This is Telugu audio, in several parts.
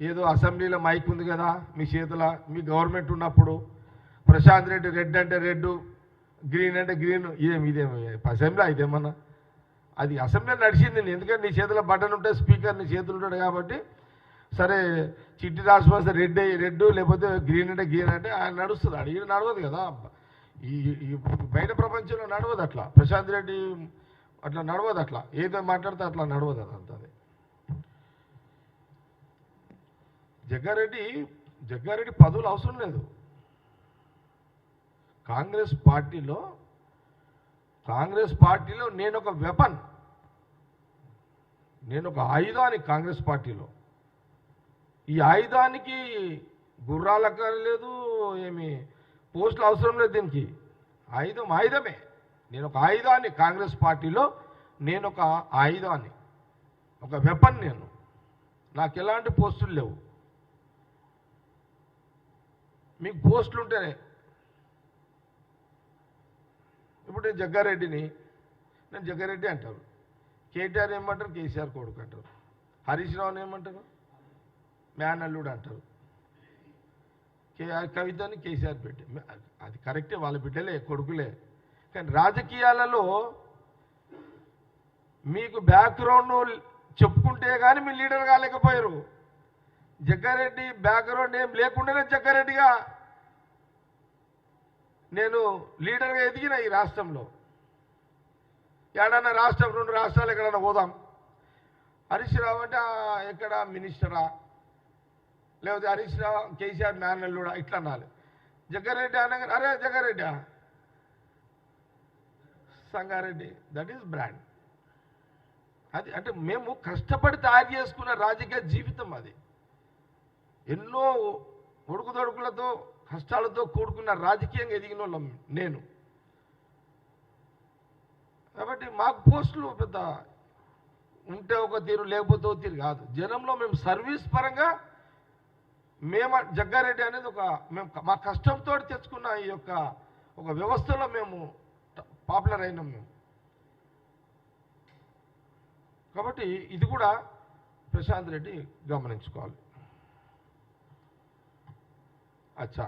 ఏదో అసెంబ్లీలో మైక్ ఉంది కదా మీ చేతుల మీ గవర్నమెంట్ ఉన్నప్పుడు ప్రశాంత్ రెడ్డి రెడ్ అంటే రెడ్ గ్రీన్ అంటే గ్రీన్ ఇదేం ఇదేం అసెంబ్లీ ఇదేమన్నా? అది అసెంబ్లీ నడిచింది ఎందుకంటే నీ చేతిలో బటన్ ఉంటే స్పీకర్ నీ చేతులు ఉంటాడు కాబట్టి సరే చిట్టి రాసిపోతే రెడ్ రెడ్ లేకపోతే గ్రీన్ అంటే గ్రీన్ అంటే ఆయన నడుస్తుంది అడిగి నడవదు కదా. ఈ ఈ బయట ప్రపంచంలో నడవదు అట్లా. ప్రశాంత్ రెడ్డి అట్లా నడవదు అట్లా. ఏదో మాట్లాడితే అట్లా నడవదు అదంతా అది జగ్గారెడ్డి జగ్గారెడ్డి పదవులు అవసరం లేదు. కాంగ్రెస్ పార్టీలో కాంగ్రెస్ పార్టీలో నేను ఒక వెపన్ నేను ఒక ఆయుధాన్ని కాంగ్రెస్ పార్టీలో. ఈ ఆయుధానికి గుర్రాల లేదు ఏమి పోస్టులు అవసరం లేదు దీనికి. ఆయుధం ఆయుధమే. నేను ఒక ఆయుధాన్ని కాంగ్రెస్ పార్టీలో నేను ఒక ఆయుధాన్ని ఒక వెపన్ నేను. నాకు ఎలాంటి పోస్టులు లేవు. మీకు పోస్టులు ఉంటేనే. ఇప్పుడు నేను జగ్గారెడ్డిని నేను జగ్గారెడ్డి అంటారు. కేటీఆర్ ఏమంటారు? కేసీఆర్ కొడుకు అంటారు. హరీష్ రావుని ఏమంటారు? మేనల్లుడు అంటారు. కేఆర్ కవితని కేసీఆర్ బిడ్డ అది కరెక్టే వాళ్ళ బిడ్డలే కొడుకులే. కానీ రాజకీయాలలో మీకు బ్యాక్గ్రౌండ్ చెప్పుకుంటే కానీ మీ లీడర్ కాలేకపోయారు. జగ్గారెడ్డి బ్యాక్గ్రౌండ్ ఏం లేకుండానే జగ్గారెడ్డిగా నేను లీడర్గా ఎదిగిన ఈ రాష్ట్రంలో. ఏడన్నా రాష్ట్రం రెండు రాష్ట్రాలు ఎక్కడన్నా పోదాం. హరీష్ రావు అంటే ఎక్కడ మినిస్టరా? లేకపోతే హరీష్ రావు కేసీఆర్ మేనల్లుడా? ఇట్లా అనాలి. జగ్గారెడ్డి అనగా అరే Jaggareddy? Sangareddy that is brand అది అంటే మేము కష్టపడి తయారు చేసుకున్న రాజకీయ జీవితం అది. ఎన్నో ఒడుకుదొడుకులతో కష్టాలతో కూడుకున్న రాజకీయంగా ఎదిగిన వాళ్ళం నేను. కాబట్టి మాకు పోస్టులు పెద్ద ఉంటే ఒక తీరు లేకపోతే ఒక తీరు కాదు. జనంలో మేము సర్వీస్ పరంగా మేము జగ్గారెడ్డి అనేది ఒక మేము మా కష్టంతో తెచ్చుకున్న ఈ యొక్క ఒక వ్యవస్థలో మేము పాపులర్ అయినాం మేము. కాబట్టి ఇది కూడా ప్రశాంత్ రెడ్డి గమనించుకోవాలి. అచ్చా.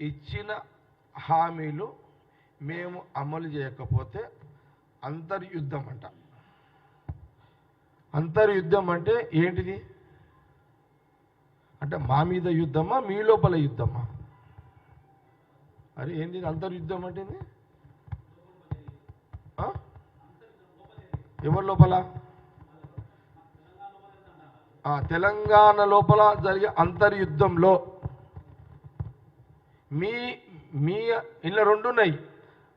ఇచ్చిన హామీలు మేము అమలు చేయకపోతే అంతర్యుద్ధం అంట అంతర్యుద్ధం అంటే ఏంటిది? అంటే మా మీద యుద్ధమా మీ లోపల యుద్ధమా? అరే ఏంది అంతర్యుద్ధం అంటే ఎవరి లోపల? తెలంగాణ లోపల జరిగే అంతర్యుద్ధంలో మీ మీ ఇలా రెండు ఉన్నాయి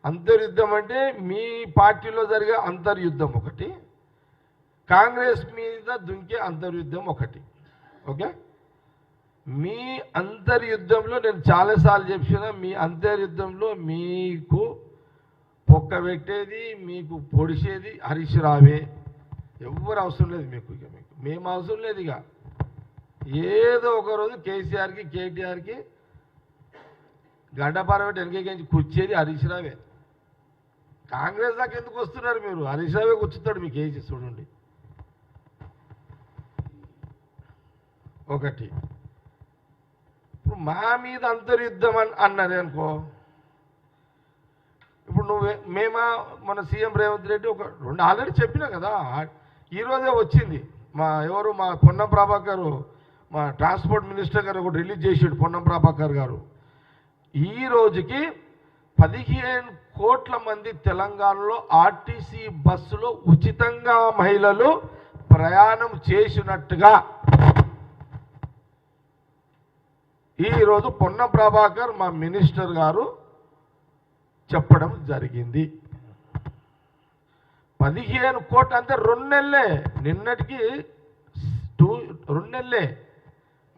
అంతర్యుద్ధం అంటే మీ పార్టీలో జరిగే అంతర్యుద్ధం ఒకటి కాంగ్రెస్ మీద దుంకే అంతర్యుద్ధం ఒకటి. ఓకే? మీ అంతర్యుద్ధంలో నేను చాలాసార్లు చెప్పిన మీ అంతర్యుద్ధంలో మీకు పొక్క పెట్టేది మీకు పొడిచేది హరీష్ రావే. ఎవ్వరు అవసరం లేదు మీకు ఇక మీకు. మేము అవసరం లేదు ఇక. ఏదో ఒకరోజు కేసీఆర్కి కేటీఆర్కి గడ్డపార పెట్టి వెనకేకించి కూర్చేది హరీష్ రావే. కాంగ్రెస్ దాకా ఎందుకు వస్తున్నారు మీరు? హరీష్ రావే కూర్చుతాడు మీకు వేసి చూడండి. ఒకటి. ఇప్పుడు మా మీద అంతర్యుద్ధం అని అన్నది అనుకో. ఇప్పుడు నువ్వే మేమా మన సీఎం రేవంత్ రెడ్డి ఒక రెండు ఆల్రెడీ చెప్పినా కదా ఈరోజే వచ్చింది. మా ఎవరు? మా పొన్నం ప్రభాకర్ మా ట్రాన్స్పోర్ట్ మినిస్టర్ గారు ఒకటి రిలీజ్ చేసాడు పొన్నం ప్రభాకర్ గారు. ఈ రోజుకి పదిహేను కోట్ల మంది తెలంగాణలో ఆర్టీసీ బస్సులో ఉచితంగా మహిళలు ప్రయాణం చేసినట్టుగా ఈరోజు పొన్న ప్రభాకర్ మా మినిస్టర్ గారు చెప్పడం జరిగింది. పదిహేను కోట్లు అంటే రెండు నెలలే. నిన్నటికి టూ రెండు నెలలే.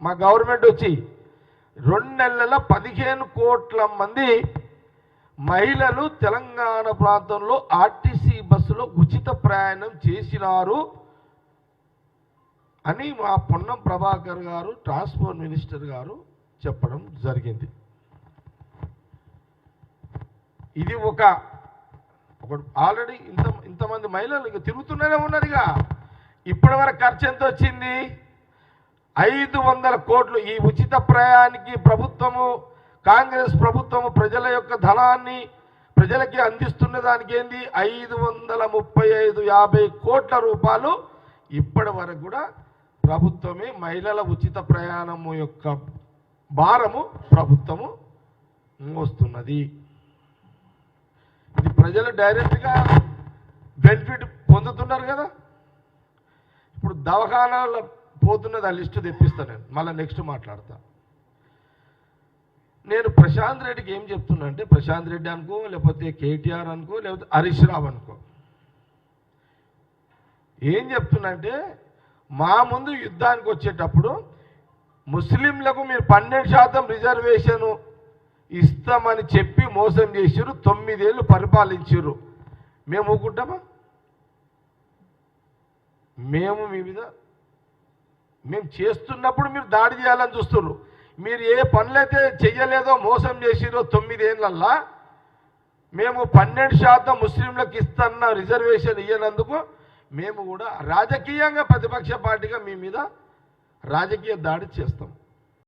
మా గవర్నమెంట్ వచ్చి రెండు నెలల పదిహేను కోట్ల మంది మహిళలు తెలంగాణ ప్రాంతంలో ఆర్టీసీ బస్సులో ఉచిత ప్రయాణం చేసినారు అని మా పొన్నం ప్రభాకర్ గారు ట్రాన్స్పోర్ట్ మినిస్టర్ గారు చెప్పడం జరిగింది. ఇది ఒక ఒక ఆల్రెడీ ఇంత ఇంతమంది మహిళలు ఇక తిరుగుతూనే ఉన్నదిగా. ఇప్పటి వరకు ఖర్చు ఎంత వచ్చింది? ఐదు వందల కోట్లు ఈ ఉచిత ప్రయాణికి ప్రభుత్వము కాంగ్రెస్ ప్రభుత్వము ప్రజల యొక్క ధనాన్ని ప్రజలకి అందిస్తున్న దానికి ఏంది? ఐదు వందల ముప్పై ఐదు యాభై కోట్ల రూపాయలు ఇప్పటి వరకు కూడా ప్రభుత్వమే మహిళల ఉచిత ప్రయాణము యొక్క భారము ప్రభుత్వము మోస్తున్నది. ఇది ప్రజలు డైరెక్ట్గా బెనిఫిట్ పొందుతున్నారు కదా. ఇప్పుడు దవాఖానాల పోతున్నది ఆ లిస్టు తెప్పిస్తాను నేను. మళ్ళీ నెక్స్ట్ మాట్లాడతా. నేను ప్రశాంత్ రెడ్డికి ఏం చెప్తున్నా అంటే ప్రశాంత్ రెడ్డి అనుకో లేకపోతే కేటీఆర్ అనుకో లేకపోతే హరీష్ రావు అనుకో. ఏం చెప్తున్నంటే మా ముందు యుద్ధానికి వచ్చేటప్పుడు ముస్లింలకు మీరు పన్నెండు శాతం రిజర్వేషన్ ఇస్తామని చెప్పి మోసం చేసిర్రు తొమ్మిదేళ్ళు పరిపాలించారు మేము ఊకుంటామా మేము మీ మీద మేము చేస్తున్నప్పుడు మీరు దాడి చేయాలని చూస్తున్నారు. మీరు ఏ పనులైతే చెయ్యలేదో మోసం చేసిరో తొమ్మిదేళ్ళల్లా మేము పన్నెండు శాతం ముస్లింలకు ఇస్తున్న రిజర్వేషన్ ఇయ్యనందుకు మేము కూడా రాజకీయంగా ప్రతిపక్ష పార్టీగా మీ మీద రాజకీయ దాడి చేస్తాం.